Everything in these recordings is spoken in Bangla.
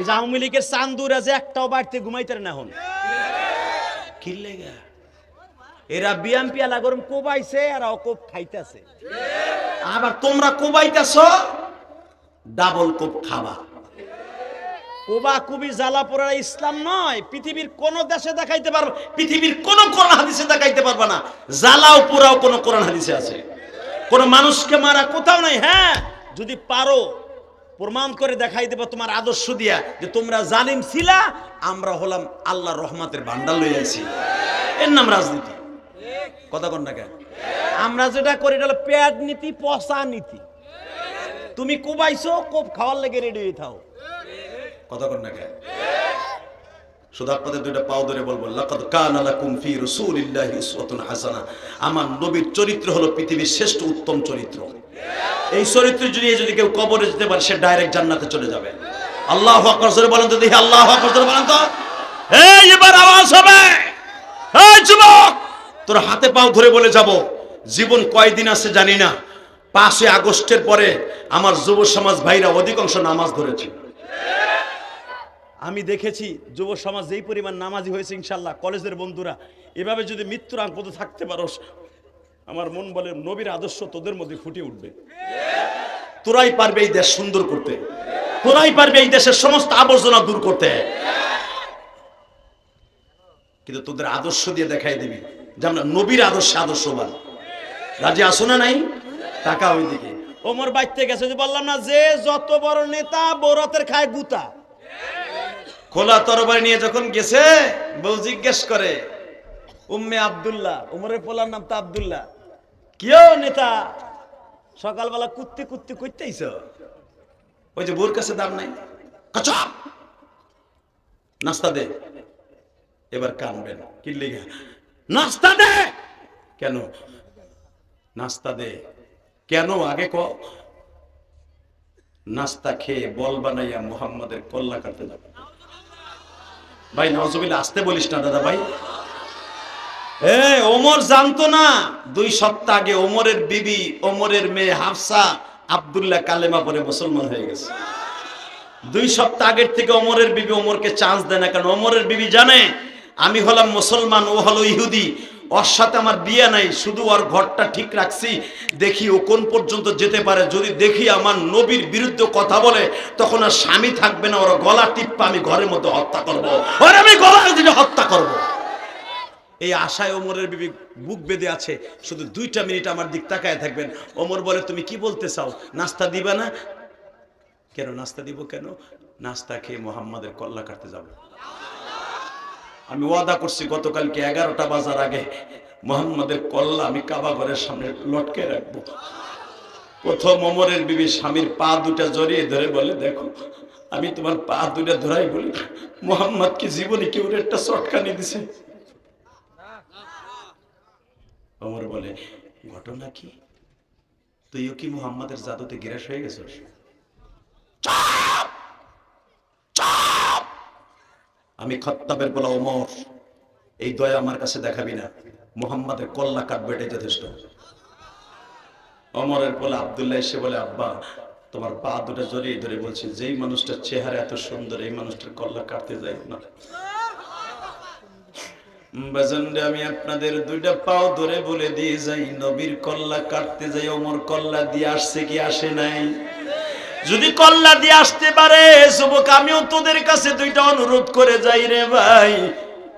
এই যে আওয়ামী লীগের চান্দুর আছে একটাও বাড়িতে ঘুমাইতে না এখন। কি লেগা? এরা বিএমপি আলা গরম কোবাইছে আর ও কোপ খাইতেছে। আবার তোমরা কোবাইতেছ, ডাবল কোপ খাবা। কোবা কুবি জ্বালা পোড়া ইসলাম নয়, পৃথিবীর কোন দেশে দেখাইতে পারবে, পৃথিবীর কোন কোরআন হাদিসে দেখাইতে পারবে না। জ্বালাও, পোড়াও কোন কোরআন হাদিসে আছে। কোন মানুষকে মারা কোথাও নাই হ্যাঁ যদি পারো প্রমাণ করে দেখাই দেবো তোমার আদর্শ দিয়া যে তোমরা জালিম ছিলা, আমরা হলাম আল্লাহ রহমাতের ভান্ডার লই আছি এর নাম রাজনীতি। কথা কোন না কেন? আমরা যেটা করি এটা হলো পেট নীতি, পচা নীতি। তুমি কুবাইছো কোপ খাওয়ার লেগে রেডি হয়ে থাও। কথা কোন না কেন? দুইটা পাও ধরে বলব, লাকাদ কানা লাকুম ফি উসওয়াতুন হাসানা। আমার নবীর চরিত্র হলো পৃথিবীর শ্রেষ্ঠ উত্তম চরিত্র। এই চরিত্র যদি যদি কেউ কবরে যেতে পারে, সে ডাইরেক্ট জান্নাতে চলে যাবে। আল্লাহু আকবার বলেন তো দেখি, আল্লাহু আকবার বলেন তো। এই এবার আওয়াজ হবে। এই যুবক, তোর হাতে পাও ধরে বলে যাব। জীবন কয়দিন আছে জানি না। পাঁচই আগস্টের পরে আমার যুব সমাজ ভাইরা অধিকাংশ নামাজ ধরেছে। আমি দেখেছি যুব সমাজ যেই পরিমাণ নামাজি হয়েছে ইনশাল্লাহ, কলেজের বন্ধুরা। এভাবে যদি মৃত্যুর আগ থাকতে পারোস আমার মন বলে নবীর আদর্শ তোদের মধ্যে ফুটে উঠবে। তোরাই পারবে এই দেশ সুন্দর করতে। তোরাই পারবে এই দেশের সমস্ত আবর্জনা দূর করতে। কিন্তু তোদের আদর্শ দিয়ে দেখাই দিবি যে আমরা নবীর আদর্শে আদর্শবান। রাজি আসো না নাই? টাকা ওইদিকে। ওমর বাইতে গেছে যে বললাম না, যে যত বড় নেতা, বরতের খায় গুতা। খোলা তরবারি নিয়ে যখন গেছে, বউ জিজ্ঞেস করে উম্মে আবদুল্লাহ উমরের পোলার নাম তো আব্দুল্লাহ। কেউ নেতা? সকালবেলা কুত্তি কুত্তি করতেইছ ওই যে বোর কাছে দাম নাই। কাচা! নাস্তা দে। এবার কানবেন কি লেগে? নাস্তা দে! কেন? নাস্তা দে। কেন আগে ক? নাস্তা খেয়ে বল বানাইয়া মুহাম্মাদের কল্লা কাটতে যাবে। ভাই নজবিল আসতে বলিস না দাদা ভাই। ওমর জানতো না? দুই সপ্তাহ আগে ওমরের বিবি, ওমরের মেয়ে হাফসা আব্দুল্লাহ কালেমা পরে মুসলমান হয়ে গেছে। দুই সপ্তাহ আগের থেকে ওমরের বিবি ওমরকে চান্স দেয় না, কারণ ওমরের বিবি জানে, আমি হলাম মুসলমান, ও হলো ইহুদি, ওর সাথে আমার বিয়ে নাই, শুধু ওর ঘরটা ঠিক রাখছি, দেখি ও কোন পর্যন্ত যেতে পারে। যদি দেখি আমার নবীর বিরুদ্ধে কথা বলে, তখন আর স্বামী থাকবে না, ওর গলা টিপ্পা আমি ঘরের মধ্যে হত্যা করব। আমি গলা হত্যা করব। এই আশায় ওমরের বিবি বুক বেঁধে আছে। শুধু দুইটা মিনিট আমার দিক তাকায় থাকবেন। ওমর বলে, তুমি কি বলতে চাও? নাস্তা দিবা না? কেন নাস্তা দিব কেন? নাস্তা খেয়ে মোহাম্মদের কল্লা কাটতে যাব। আমি ওয়াদা করছি গতকালকে এগারোটা বাজার আগে মোহাম্মদের কল্লা আমি কাবা ঘরের সামনে লটকে রাখব। প্রথম ওমরের বিবি স্বামীর পা দুটা জড়িয়ে ধরে বলে, দেখো, আমি তোমার পা দুটা ধরাই বলি, মোহাম্মদ কি জীবনে কেউ একটা চটকানি দিছে? ওমর বলে, ঘটনা কি? তুইও কি মুহাম্মাদের জাদুতে গিরাস হয়ে গেছিস! আমি খত্তাবের বলা ওমর, এই দয়া আমার কাছে দেখাবি না। মোহাম্মদের কল্লা কাটবে এটাই যথেষ্ট। অমরের বলে, আবদুল্লাহ এসে বলে, আব্বা, তোমার পা দুটা জড়িয়ে ধরে বলছি, যেই মানুষটার চেহারা এত সুন্দর, এই মানুষটার কল্লা কাটতে যাই না। আমি আপনাদের দুইটা পাও ধরে বলে দিয়ে যাই, নবীর কল্লা কাটতে যাই, ওমর কল্লা দিয়ে আসছে কি আসে নাই? যদি কল্লা দিয়ে আসতে পারে, যুবক, আমিও তোদের কাছে দুইটা অনুরোধ করে যাই রে ভাই।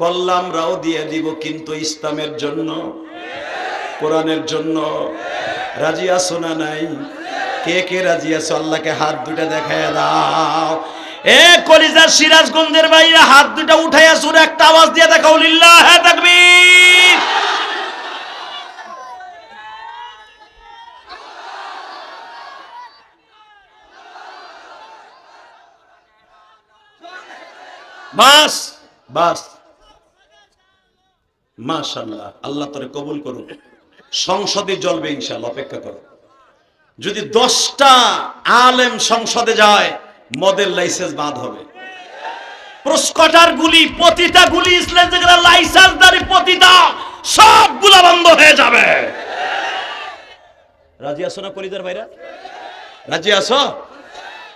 কল্লা আমরাও দিয়ে দিব কিন্তু ইসলামের জন্য, কোরআনের জন্য। রাজি আছো না নাই? কে কে রাজি আছো? আল্লাহকে হাত দুটা দেখায় দাও। এ কলিজার সিরাজগঞ্জের বাইরে হাত দুটা উঠাইয়া সুরে একটা আওয়াজ দিয়ে দেখাও, লিল্লাহ তাকবীর। বাস বাস। মাশাল্লাহ আল্লাহ তোরে কবুল করুন সংসদে জ্বলবে ইনশাল্লাহ অপেক্ষা করো। যদি দশটা আলেম সংসদে যায় মদের লাইসেন্স বাদ হবে। প্রস্কটার গুলি, প্রতিটা গুলি ইসলাম যেগুলো লাইসেন্স দারি প্রতিটা, সবগুলা বন্ধ হয়ে যাবে। রাজি আছো না কলিদার ভাইরা? রাজি আছো?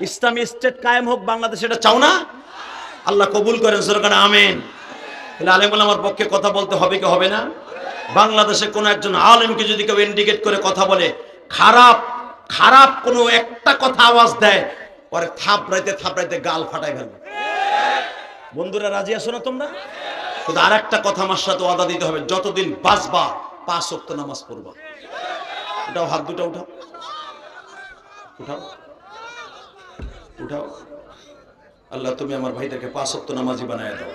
ইসলামী স্টেট কায়েম হোক, বাংলাদেশ এটা চাও না? আল্লাহ কবুল করেন সরকার আমেন। তাহলে আলেমুল আমার পক্ষে কথা বলতে হবে কি হবে না? বাংলাদেশে কোনো একজন আলেমকে যদি কেউ ইন্ডিকেট করে কথা বলে, খারাপ খারাপ কোনো একটা কথা আওয়াজ দেয় পরে থাপড়াইতে থাপড়াইতে গাল ফাটাই ফেলবে। বন্ধুরা রাজি আছো না তোমরা? কিন্তু আর একটা কথা আমার সাথে ওয়াদা দিতে হবে, যতদিন বাঁচবা, পাঁচ ওয়াক্ত নামাজ পড়বা। উঠাও, হাত দুটা উঠাও। উঠাও। উঠাও। আল্লাহ, তুমি আমার ভাইটাকে পাঁচ ওয়াক্ত নামাজি বানায় দাও।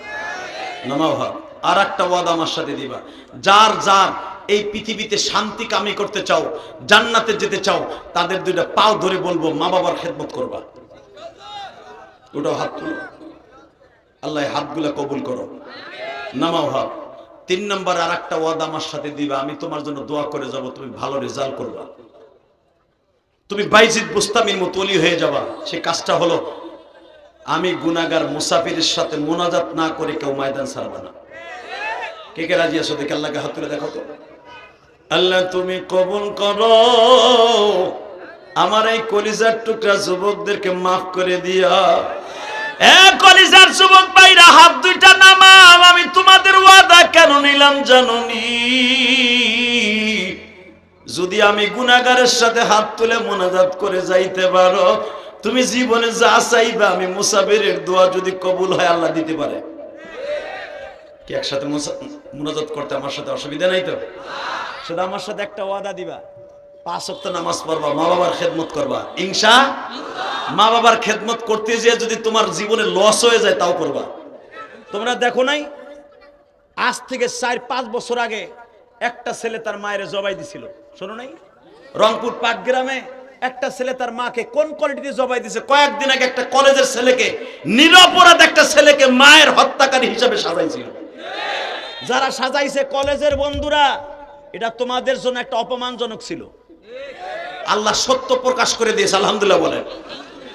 নামাও হাত। আর একটা ওয়াদা আমার সাথে দিবা। যার যার এই পৃথিবীতে শান্তি কামি করতে চাও, জান্নাতে যেতে চাও, তাদের দুইটা পাও ধরে বলব মা বাবার খেদমত করবা। ওটাও হাত তুলো। আল্লাহ হাতগুলা কবুল করো। নামাও হাত। তিন নম্বর আর একটা ওয়াদা আমার সাথে দিবা, আমি তোমার জন্য দোয়া করে যাব, তুমি ভালো রেজাল্ট করবা। তুমি বাইজিদ বুস্তামির মতো অলি হয়ে যাবা। সে কাজটা হলো, আমি গুনাগার মুসাফিরের সাথে মোনাজাত না করে কেউ ময়দান ছাড়বা না। কে কে রাজি আছো দেখে আল্লাহকে হাত তুলে দেখো তো। আল্লাহ তুমি কবুল করো। আমার এই কলিজার টুকরা যুবকদেরকে মাফ করে দিয়া। কলিজার যুবক ভাইরা, হাত দুইটা নামাও, আমি তোমাদের ওয়াদা কেন নিলাম জানুনি? যদি আমি গুনাগারের সাথে হাত তুলে মোনাজাত করে যাইতে পারো, তুমি জীবনে যা চাইবে, আমি মুসাফিরের দোয়া যদি কবুল হয়, আল্লাহ দিতে পারে। কি একসাথে মোনাজাত করতে আমার সাথে অসুবিধা নাই তো? শুধু আমার সাথে একটা ওয়াদা দিবা। পাঁচ ওয়াক্ত নামাজ পড়বা মা বাবার খেদমত করবা। ইনশা মা বাবার খেদমত করতে যেয়ে যদি তোমার জীবনে লস হয়ে যায়, তাও করবা। তোমরা দেখো নাই? আজ থেকে চার, পাঁচ বছর আগে একটা ছেলে তার মায়ের জবাই দিছিল। শোনো নাই? রংপুর পাটগ্রামে একটা ছেলে তার মাকে কোন কোয়ালিটিতে জবাই দিছে? কয়েকদিন আগে একটা কলেজের ছেলেকে, নিরপরাধ একটা ছেলেকে মায়ের হত্যাকারী হিসাবে সাজাইছিল। যারা সাজাইছে কলেজের বন্ধুরা, এটা তোমাদের জন্য একটা অপমানজনক ছিল। আল্লাহ সত্য প্রকাশ করে দিয়েছে, আলহামদুলিল্লাহ বলেন।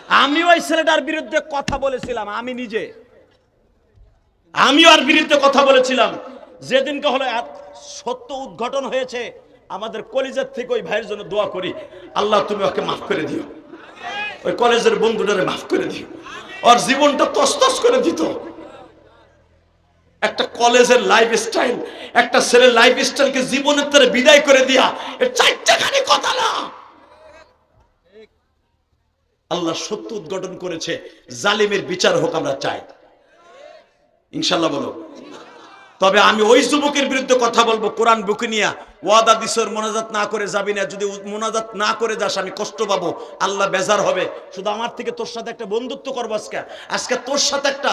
আমি ওই ছেলেটার বিরুদ্ধে কথা বলেছিলাম, আমি নিজে। আমি ওর বিরুদ্ধে কথা বলেছিলাম। যেদিনকে হলো সত্য উদ্ঘাটন হয়েছে, আমাদের কলেজের থেকে ওই ভাইয়ের জন্য দোয়া করি। আল্লাহ, তুমি ওকে মাফ করে দিও। ওই কলেজের বন্ধুটারে মাফ করে দিও। ওর জীবনটা তস্তস করে দিত। একটা কলেজের লাইফ স্টাইল একটা ছেলের লাইফ স্টাইলকে জীবনের তরে বিদায় করে দিয়া চারটাখানি কথা না। আল্লাহ সত্য উদ্ঘাটন করেছে, জালিমের বিচার হোক আমরা চাই। ইনশাল্লাহ বলো। তবে আমি ওই যুবকের বিরুদ্ধে কথা বলব, কোরআন বুকে নিয়ে ওয়াদা দিসর, মোনাজাত না করে যাবি না। যদি মোনাজাত না করে যাস, আমি কষ্ট পাবো। আল্লাহ বেজার হবে। শুধু আমার থেকে তোর সাথে একটা বন্ধুত্ব করব আজকে। আজকে তোর সাথে একটা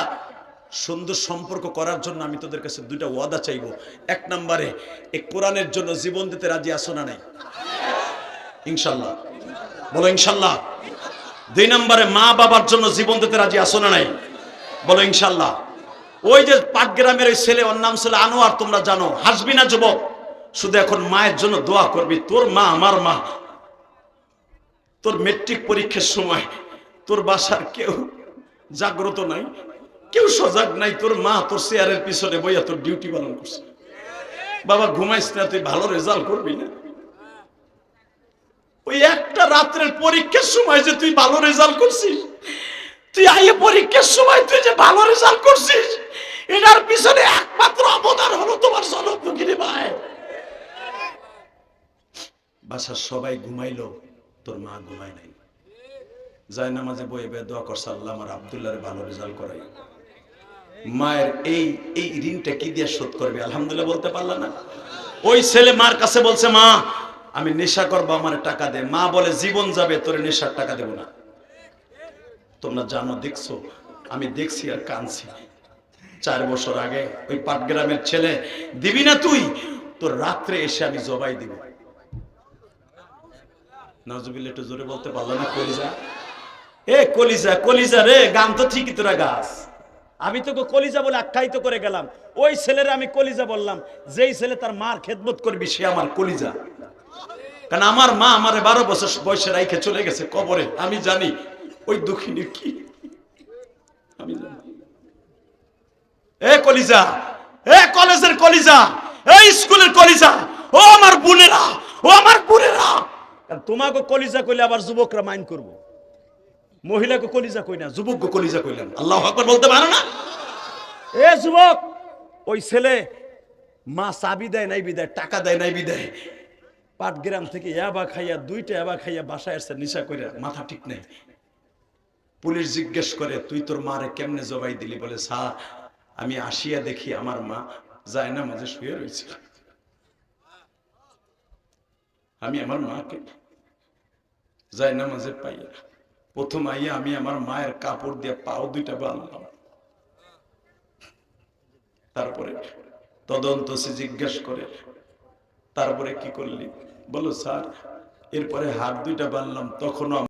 সুন্দর সম্পর্ক করার জন্য আমি তোদের কাছে দুইটা ওয়াদা চাইব। এক নম্বরে এই কোরআনের জন্য জীবন দিতে রাজি আসো না নাই? ইনশাল্লাহ বলো ইনশাল্লাহ দুই নম্বরে মা বাবার জন্য জীবন দিতে রাজি আসো না নাই? বলো ইনশাল্লাহ। ওই যে পাটগ্রামের ওই ছেলে, ওর নাম ছিল আনোয়ার, তোমরা জানো। হাসবি না যুবক? শুধু এখন মায়ের জন্য দোয়া করবি। তোর মা আমার মা। তোর মেট্রিক পরীক্ষার সময় তোর বাসার কেউ জাগ্রত নাই? কেউ সজাগ নাই? তোর মা তোর চেয়ারের পিছনে বইয়া তোর ডিউটি পালন করছে। বাবা, ঘুমাইস না, তুই ভালো রেজাল্ট করবি না? ওই একটা রাত্রের পরীক্ষার সময় যে তুই ভালো রেজাল্ট করছিস, তুই আইয়ে পরীক্ষার সময় তুই যে ভালো রেজাল্ট করছিস, এটার পিছনে একমাত্র অবদান হলো তোমার জনপ্রকৃতি ভাই। বাসার সবাই ঘুমাইলো, তোর মা ঘুমায় নাই। যায় নামাজে বই বে দোয়া করছে, আল্লাহ আমার আবদুল্লাহর ভালো রেজাল্ট করাই। মায়ের এই এই ঋণটা কি দিয়ে শোধ করবে, আলহামদুলিল্লাহ বলতে পারলা না? ওই ছেলে মার কাছে বলছে, মা আমি নেশা করব, আমার টাকা দে। মা বলে, জীবন যাবে, তোর নেশার টাকা দেবো না। তোমরা জানো, দেখছ, আমি দেখছি আর কানছি চার বছর আগে ওই পাটগ্রামের ছেলে, দিবি না তুই? তোর রাত্রে এসে আমি জবাই দিব। নজবিল একটু জোরে বলতে পারল না, কলিজা। এ কলিজা কলিজা রে গান তো ঠিকই তোরা গাছ। আমি তোকে কলিজা বলে আখ্যায়িত করে গেলাম। ওই ছেলের আমি কলিজা বললাম, যেই ছেলে তার মার খেদমত করবি, সে আমার কলিজা। কারণ আমার মা আমার বারো বছর বয়সে রাইখে চলে গেছে কবরে। আমি জানি, ওই দুঃখিনী কি? আমি জানি। এ কলিজা, এ কলেজের কলিজা এই স্কুলের কলিজা, ও আমার বোনেরা, ও আমার বোনেরা। তোমাকে কলিজা কইলে আবার যুবকরা মাইন্ড করব। মহিলাকে কলিজা কই না, যুবককে কলিজা কইলাম আল্লাহ আকবার বলতে পারো না? এ যুবক, ওই ছেলে মা চাবি দেয় নাই বিদায়, টাকা দেয় নাই বিদায়। পাটগ্রাম থেকে ইয়াবা খাইয়া, দুইটা ইয়াবা খাইয়া বাসায় আসছে, নিশা করে মাথা ঠিক নেই। পুলিশ জিজ্ঞেস করে, তুই তোর মারে কেমনে জবাই দিলি? বলে, স্যার, আমি আসিয়া দেখি আমার মা যায় না মাঝে শুয়ে রয়েছে আমি আমার মাকে যায় না মাঝে পাইয়া, প্রথম আইয়া আমি আমার মায়ের কাপড় দিয়ে পাও দুইটা বাঁধলাম। তারপরে তদন্ত সে জিজ্ঞেস করে তারপরে কি করলি? বলো স্যার এরপরে হাত দুইটা বাঁধলাম তখনও